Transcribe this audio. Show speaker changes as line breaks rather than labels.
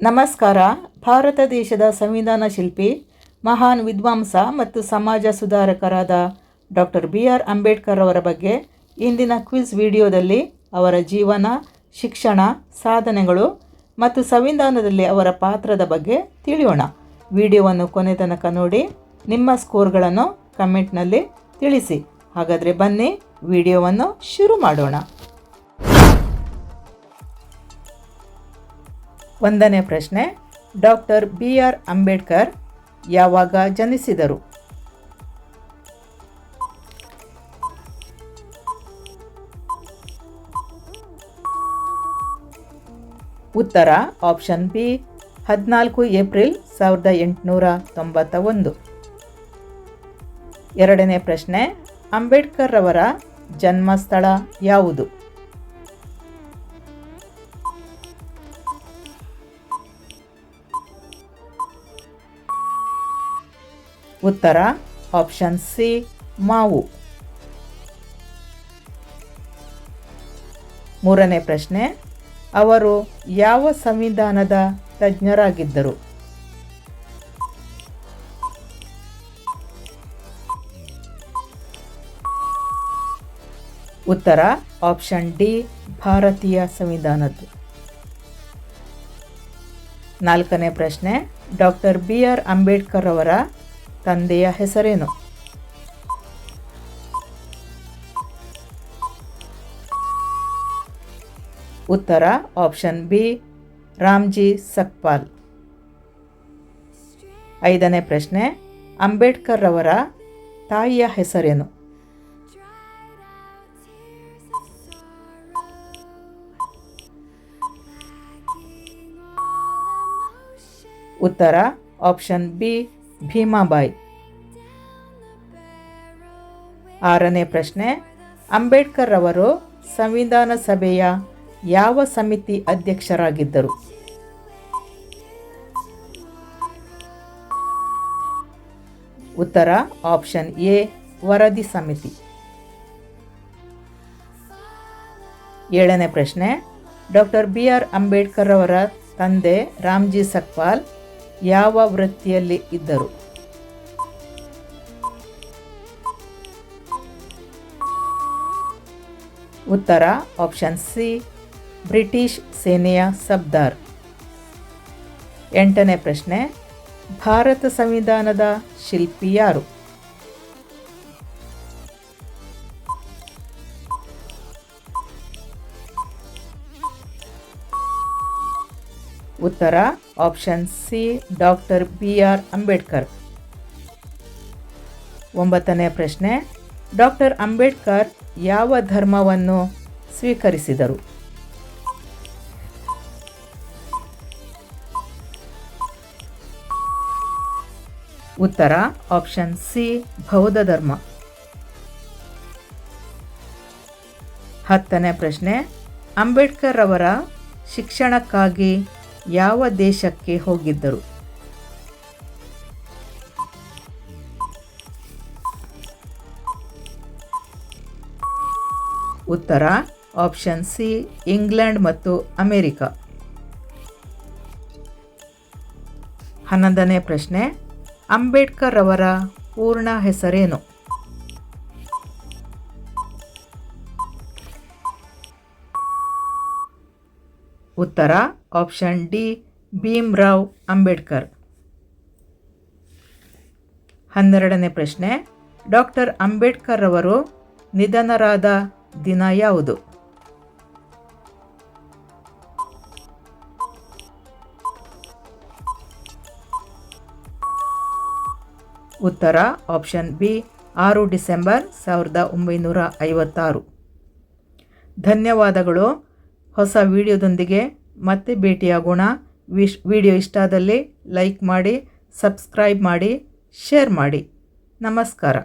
ನಮಸ್ಕಾರ. ಭಾರತ ದೇಶದ ಸಂವಿಧಾನ ಶಿಲ್ಪಿ, ಮಹಾನ್ ವಿದ್ವಾಂಸ ಮತ್ತು ಸಮಾಜ ಸುಧಾರಕರಾದ ಡಾಕ್ಟರ್ ಬಿ ಆರ್ ಅಂಬೇಡ್ಕರ್ ಅವರ ಬಗ್ಗೆ ಇಂದಿನ ಕ್ವಿಜ್ ವಿಡಿಯೋದಲ್ಲಿ ಅವರ ಜೀವನ, ಶಿಕ್ಷಣ, ಸಾಧನೆಗಳು ಮತ್ತು ಸಂವಿಧಾನದಲ್ಲಿ ಅವರ ಪಾತ್ರದ ಬಗ್ಗೆ ತಿಳಿಯೋಣ. ವಿಡಿಯೋವನ್ನು ಕೊನೆ ತನಕ ನೋಡಿ, ನಿಮ್ಮ ಸ್ಕೋರ್ಗಳನ್ನು ಕಮೆಂಟ್ನಲ್ಲಿ ತಿಳಿಸಿ. ಹಾಗಾದರೆ ಬನ್ನಿ, ವಿಡಿಯೋವನ್ನು ಶುರು ಮಾಡೋಣ. ಒಂದನೇ ಪ್ರಶ್ನೆ, ಡಾಕ್ಟರ್ ಬಿ ಆರ್ ಅಂಬೇಡ್ಕರ್ ಯಾವಾಗ ಜನಿಸಿದರು? ಉತ್ತರ, ಆಪ್ಷನ್ ಬಿ, ಹದಿನಾಲ್ಕು ಏಪ್ರಿಲ್ ಸಾವಿರದ ಎಂಟುನೂರ ತೊಂಬತ್ತ ಒಂದು ಎರಡನೇ ಪ್ರಶ್ನೆ, ಅಂಬೇಡ್ಕರ್ ಅವರ ಜನ್ಮಸ್ಥಳ ಯಾವುದು? ಉತ್ತರ ಆಪ್ಷನ್ ಸಿ ಮಾವು. ಮೂರನೇ ಪ್ರಶ್ನೆ, ಅವರು ಯಾವ ಸಂವಿಧಾನದ ತಜ್ಞರಾಗಿದ್ದರು? ಉತ್ತರ ಆಪ್ಷನ್ ಡಿ ಭಾರತೀಯ ಸಂವಿಧಾನದ್ದು. ನಾಲ್ಕನೇ ಪ್ರಶ್ನೆ, ಡಾಕ್ಟರ್ ಬಿ ಆರ್ ಅಂಬೇಡ್ಕರ್ ಅವರ ತಂದೆಯ ಹೆಸರೇನು? ಉತ್ತರ, ಆಪ್ಷನ್ ಬಿ, ರಾಮ್ಜಿ ಸಕ್ಪಾಲ್. ಐದನೇ ಪ್ರಶ್ನೆ, ಅಂಬೇಡ್ಕರ್ ಅವರ ತಾಯಿಯ ಹೆಸರೇನು? ಉತ್ತರ, ಆಪ್ಷನ್ ಬಿ ಭೀಮಾಬಾಯಿ. ಆರನೇ ಪ್ರಶ್ನೆ, ಅಂಬೇಡ್ಕರ್ ಅವರು ಸಂವಿಧಾನ ಸಭೆಯ ಯಾವ ಸಮಿತಿ ಅಧ್ಯಕ್ಷರಾಗಿದ್ದರು? ಉತ್ತರ, ಆಪ್ಷನ್ ಎ, ವರದಿ ಸಮಿತಿ. ಏಳನೇ ಪ್ರಶ್ನೆ, ಡಾಕ್ಟರ್ ಬಿ ಆರ್ ಅಂಬೇಡ್ಕರ್ ಅವರ ತಂದೆ ರಾಮ್ಜಿ ಸಕ್ಪಾಲ್ ಯಾವ ವೃತ್ತಿಯಲ್ಲಿ ಇದ್ದರು? ಉತ್ತರ ಆಪ್ಷನ್ ಸಿ ಬ್ರಿಟಿಷ್ ಸೇನೆಯ ಸಬ್ದಾರ್. ಎಂಟನೇ ಪ್ರಶ್ನೆ, ಭಾರತ ಸಂವಿಧಾನದ ಶಿಲ್ಪಿ ಯಾರು? ಉತ್ತರ option C doctor B R Ambedkar. ಒಂಬತ್ತನೇ ಪ್ರಶ್ನೆ ಡಾಕ್ಟರ್ ಅಂಬೇಡ್ಕರ್ ಯಾವ ಧರ್ಮವನ್ನು ಸ್ವೀಕರಿಸಿದರು? ಉತ್ತರ ಆಪ್ಷನ್ ಸಿ ಬೌದ್ಧ ಧರ್ಮ. ಹತ್ತನೇ ಪ್ರಶ್ನೆ, ಅಂಬೇಡ್ಕರ್ ಅವರ ಶಿಕ್ಷಣಕ್ಕಾಗಿ ಯಾವ ದೇಶಕ್ಕೆ ಹೋಗಿದ್ದರು? ಉತ್ತರ ಆಪ್ಷನ್ ಸಿ ಇಂಗ್ಲೆಂಡ್ ಮತ್ತು ಅಮೆರಿಕ. ಹನ್ನೊಂದನೇ ಪ್ರಶ್ನೆ, ಅಂಬೇಡ್ಕರ್ ಅವರ ಪೂರ್ಣ ಹೆಸರೇನು? ಉತ್ತರ, ಆಪ್ಷನ್ ಡಿ, ಭೀಮ್ರಾವ್ ಅಂಬೇಡ್ಕರ್. ಹನ್ನೆರಡನೇ ಪ್ರಶ್ನೆ, ಡಾಕ್ಟರ್ ಅಂಬೇಡ್ಕರ್ ಅವರು ನಿಧನರಾದ ದಿನ ಯಾವುದು? ಉತ್ತರ, ಆಪ್ಷನ್ ಬಿ, ಆರು ಡಿಸೆಂಬರ್ ಸಾವಿರದ ಒಂಬೈನೂರ ಐವತ್ತಾರು. ಧನ್ಯವಾದಗಳು. ಹೊಸ ವಿಡಿಯೋದೊಂದಿಗೆ ಮತ್ತೆ ಭೇಟಿಯಾಗೋಣ. ವಿಶ್ ವಿಡಿಯೋ ಇಷ್ಟ ಆದಲ್ಲಿ ಲೈಕ್ ಮಾಡಿ, ಸಬ್ಸ್ಕ್ರೈಬ್ ಮಾಡಿ, ಶೇರ್ ಮಾಡಿ. ನಮಸ್ಕಾರ.